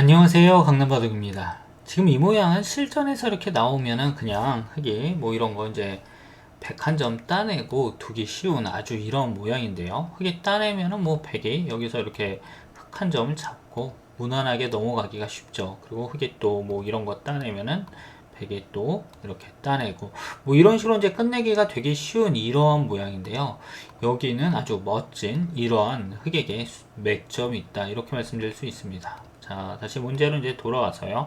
안녕하세요 강남바둑입니다. 지금 이 모양은 실전에서 이렇게 나오면은 그냥 흙이 뭐 이런 거 이제 101점 따내고 두기 쉬운 아주 이런 모양인데요. 흙이 따내면은 뭐 100이 여기서 이렇게 흙한 점을 잡고 무난하게 넘어가기가 쉽죠. 그리고 흙이 또 뭐 이런 거 따내면은 100이 또 이렇게 따내고 뭐 이런 식으로 이제 끝내기가 되게 쉬운 이러한 모양인데요 여기는 아주 멋진 이러한 흙에게 맥점이 있다 이렇게 말씀드릴 수 있습니다 자, 다시 문제로 이제 돌아와서요.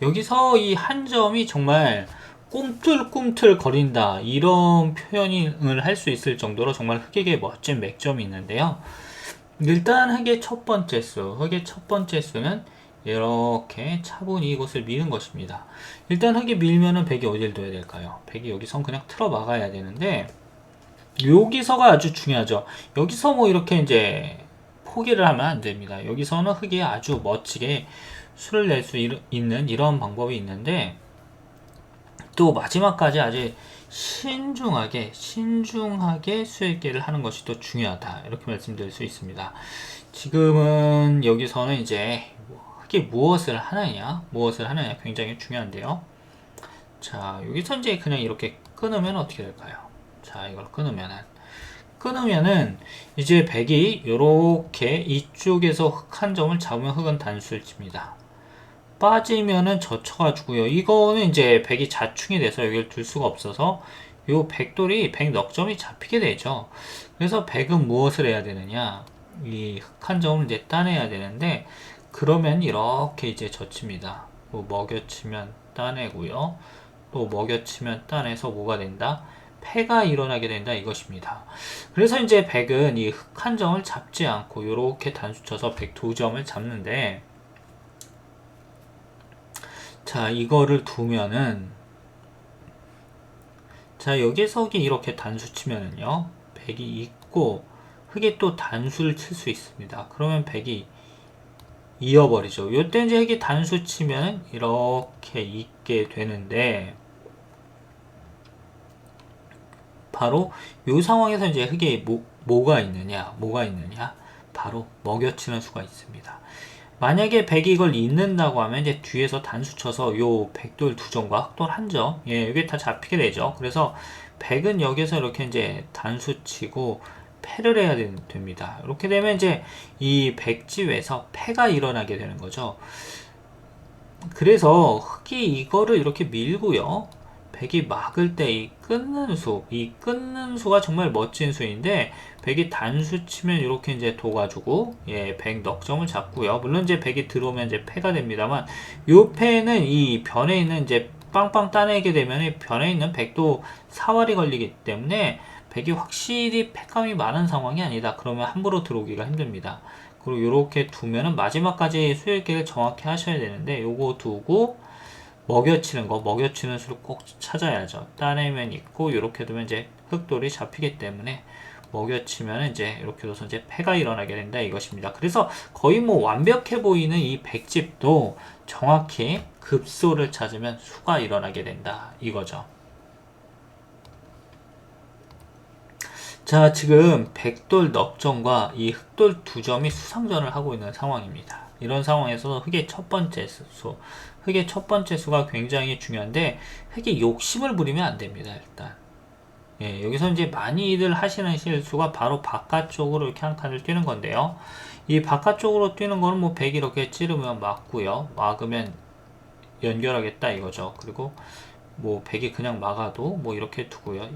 여기서 이 한 점이 정말 꿈틀꿈틀 거린다. 이런 표현을 할 수 있을 정도로 정말 흑에게 멋진 맥점이 있는데요. 일단 흑의 첫 번째 수, 흑의 첫 번째 수는 이렇게 차분히 이곳을 미는 것입니다. 일단 흑이 밀면은 백이 어딜 둬야 될까요? 백이 여기선 그냥 틀어 막아야 되는데, 여기서가 아주 중요하죠. 여기서 뭐 이렇게 이제 포기를 하면 안 됩니다. 여기서는 흙이 아주 멋지게 수를 낼 수 있는 이런 방법이 있는데 또 마지막까지 아주 신중하게 신중하게 수액계를 하는 것이 또 중요하다 이렇게 말씀드릴 수 있습니다. 지금은 여기서는 이제 흙이 무엇을 하느냐 무엇을 하느냐 굉장히 중요한데요. 자 여기서 이제 그냥 이렇게 끊으면 어떻게 될까요? 자 이걸 끊으면은 끊으면은 이제 백이 이렇게 이쪽에서 흙한 점을 잡으면 흙은 단수를 칩니다. 빠지면은 젖혀가지고요. 이거는 이제 백이 자충이 돼서 여기를 둘 수가 없어서 요 백돌이 백 넉점이 잡히게 되죠. 그래서 백은 무엇을 해야 되느냐? 이흙한 점을 이제 따내야 되는데 그러면 이렇게 이제 젖힙니다. 뭐 먹여치면 따내고요. 또 먹여치면 따내서 뭐가 된다? 폐가 일어나게 된다 이것입니다. 그래서 이제 100은 이 흑 한 점을 잡지 않고 이렇게 단수 쳐서 102점을 잡는데 자 이거를 두면은 자 여기서 이렇게 단수 치면은요 100이 있고 흑이 또 단수를 칠 수 있습니다. 그러면 100이 이어버리죠. 요때 이제 흑이 단수 치면 이렇게 있게 되는데 바로 이 상황에서 이제 흙에 뭐, 뭐가 있느냐, 뭐가 있느냐, 바로 먹여치는 수가 있습니다. 만약에 백이 이걸 잇는다고 하면 이제 뒤에서 단수 쳐서 요 백돌 두 점과 흑돌 한 점, 예, 이게 다 잡히게 되죠. 그래서 백은 여기서 이렇게 이제 단수 치고 패를 해야 됩니다. 이렇게 되면 이제 이 백집에서 패가 일어나게 되는 거죠. 그래서 흑이 이거를 이렇게 밀고요. 백이 막을 때 이 끊는 수, 이 끊는 수가 정말 멋진 수인데 백이 단수 치면 이렇게 이제 둬가지고 예, 백 넉점을 잡고요. 물론 이제 백이 들어오면 이제 패가 됩니다만 요 패는 이 변에 있는 이제 빵빵 따내게 되면 변에 있는 백도 사활이 걸리기 때문에 백이 확실히 패감이 많은 상황이 아니다. 그러면 함부로 들어오기가 힘듭니다. 그리고 이렇게 두면은 마지막까지 수혈계를 정확히 하셔야 되는데 요거 두고 먹여치는 거, 먹여치는 수를 꼭 찾아야죠. 따내면 있고, 이렇게 두면 이제 흑돌이 잡히기 때문에 먹여치면 이제 이렇게 둬서 이제 폐가 일어나게 된다 이것입니다. 그래서 거의 뭐 완벽해 보이는 이 백집도 정확히 급소를 찾으면 수가 일어나게 된다 이거죠. 자, 지금 백돌 넉점과 이 흑돌 두 점이 수상전을 하고 있는 상황입니다. 이런 상황에서 흑의 첫 번째 수, 흑의 첫 번째 수가 굉장히 중요한데 흑이 욕심을 부리면 안 됩니다. 일단 예, 여기서 이제 많이들 하시는 실수가 바로 바깥쪽으로 이렇게 한 칸을 뛰는 건데요. 이 바깥쪽으로 뛰는 거는 뭐100 이렇게 찌르면 막고요. 막으면 연결하겠다 이거죠. 그리고 뭐 100이 그냥 막아도 뭐 이렇게 두고요.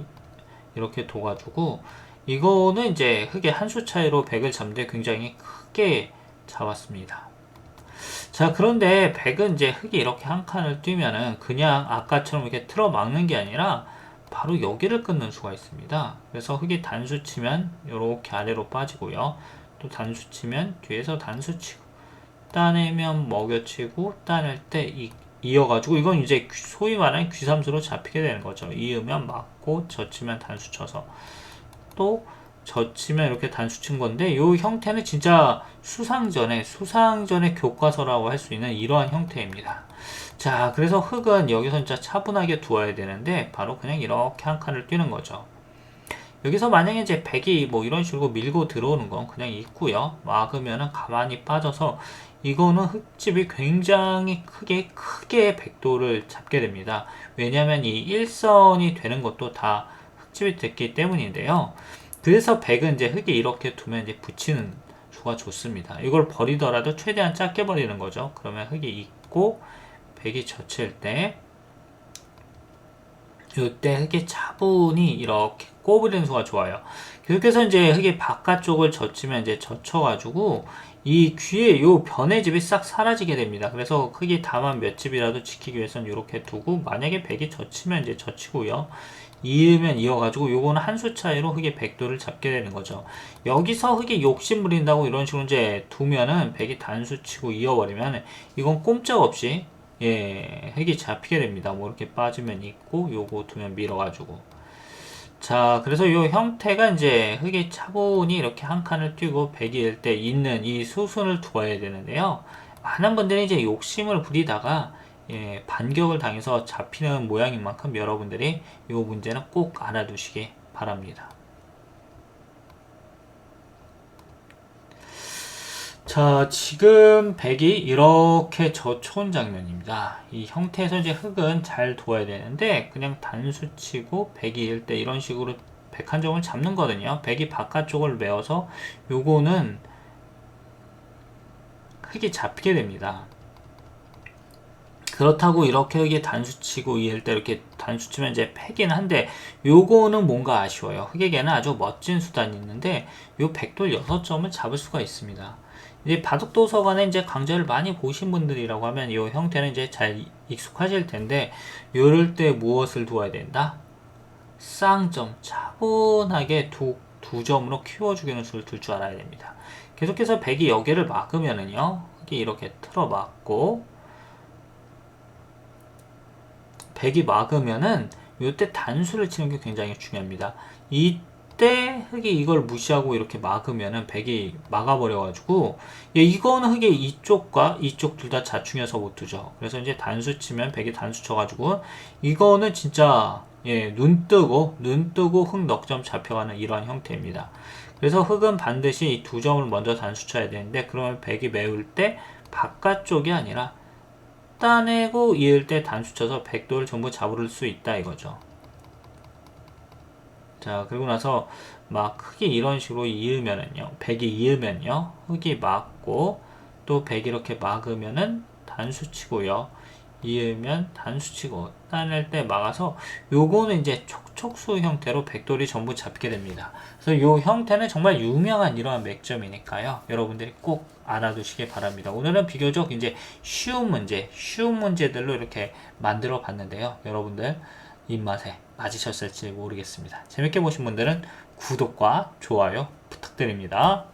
이렇게 둬가지고 이거는 이제 흑의 한 수 차이로 100을 잡는데 굉장히 크게 잡았습니다. 자, 그런데 백은 이제 흙이 이렇게 한 칸을 뛰면은 그냥 아까처럼 이렇게 틀어 막는 게 아니라 바로 여기를 끊는 수가 있습니다. 그래서 흙이 단수 치면 이렇게 아래로 빠지고요. 또 단수 치면 뒤에서 단수 치고 따내면 먹여치고 따낼 때 이, 이어가지고 이건 이제 소위 말하는 귀삼수로 잡히게 되는 거죠. 이으면 막고 젖히면 단수 쳐서 또 젖히면 이렇게 단수 친 건데 이 형태는 진짜 수상전의 수상전의 교과서라고 할 수 있는 이러한 형태입니다. 자, 그래서 흙은 여기서 진짜 차분하게 두어야 되는데 바로 그냥 이렇게 한 칸을 뛰는 거죠. 여기서 만약에 이제 백이 뭐 이런 식으로 밀고 들어오는 건 그냥 있고요. 막으면은 가만히 빠져서 이거는 흙집이 굉장히 크게 크게 백도를 잡게 됩니다. 왜냐하면 이 일선이 되는 것도 다 흙집이 됐기 때문인데요. 그래서 백은 이제 흙에 이렇게 두면 이제 붙이는 수가 좋습니다. 이걸 버리더라도 최대한 작게 버리는 거죠. 그러면 흙이 있고 백이 젖힐 때 이때 흙이 차분히 이렇게 꼬부리는 수가 좋아요. 계속해서 이제 흙이 바깥쪽을 젖히면 이제 젖혀가지고 이 귀에 요 변의 집이 싹 사라지게 됩니다. 그래서 흙이 다만 몇 집이라도 지키기 위해서는 이렇게 두고 만약에 백이 젖히면 이제 젖히고요. 이으면 이어가지고 요거는 한 수 차이로 흙의 백도를 잡게 되는 거죠. 여기서 흙이 욕심 부린다고 이런 식으로 이제 두면은 백이 단수 치고 이어버리면 이건 꼼짝없이 예, 흙이 잡히게 됩니다. 뭐 이렇게 빠지면 있고 요거 두 면 밀어가지고 자, 그래서 이 형태가 이제 흙이 차분히 이렇게 한 칸을 띄고 백일 때 있는 이 수순을 두어야 되는데요. 많은 분들이 이제 욕심을 부리다가 예, 반격을 당해서 잡히는 모양인 만큼 여러분들이 이 문제는 꼭 알아두시기 바랍니다. 자, 지금 백이 이렇게 젖혀온 장면입니다. 이 형태에서 이제 흙은 잘 둬야 되는데 그냥 단수 치고 백이 일때 이런 식으로 백 한 점을 잡는 거거든요. 백이 바깥쪽을 메워서 요거는 흙이 잡히게 됩니다. 그렇다고 이렇게 흙이 단수 치고 이을 때 이렇게 단수 치면 이제 패긴 한데 요거는 뭔가 아쉬워요. 흙에게는 아주 멋진 수단이 있는데 요 백돌 6점을 잡을 수가 있습니다. 이제 바둑 도서관에 이제 강좌를 많이 보신 분들이라고 하면 이 형태는 이제 잘 익숙하실 텐데 이럴 때 무엇을 두어야 된다? 쌍점 차분하게 두, 두 점으로 키워주기는 수를 둘 줄 알아야 됩니다. 계속해서 백이 여기를 막으면은요, 이게 이렇게 틀어 막고 백이 막으면은 이때 단수를 치는 게 굉장히 중요합니다. 이때 흙이 이걸 무시하고 이렇게 막으면은 백이 막아버려가지고 예, 이거는 흙이 이쪽과 이쪽 둘 다 자충해서 못 두죠. 그래서 이제 단수 치면 백이 단수 쳐가지고 이거는 진짜 예, 눈 뜨고 눈 뜨고 흙 넉점 잡혀가는 이러한 형태입니다. 그래서 흙은 반드시 이 두 점을 먼저 단수 쳐야 되는데 그러면 백이 메울 때 바깥쪽이 아니라 따내고 이을 때 단수 쳐서 백도를 전부 잡을 수 있다 이거죠. 자, 그리고 나서 막 흙이 이런 식으로 이으면은요, 백이 이으면요, 흙이 막고 또 백이 이렇게 막으면은 단수 치고요. 이으면 단수 치고 따낼 때 막아서 요거는 이제 촉촉수 형태로 백돌이 전부 잡게 됩니다. 그래서 요 형태는 정말 유명한 이러한 맥점이니까요. 여러분들이 꼭 알아두시기 바랍니다. 오늘은 비교적 이제 쉬운 문제, 쉬운 문제들로 이렇게 만들어 봤는데요. 여러분들 입맛에 맞으셨을지 모르겠습니다. 재밌게 보신 분들은 구독과 좋아요 부탁드립니다.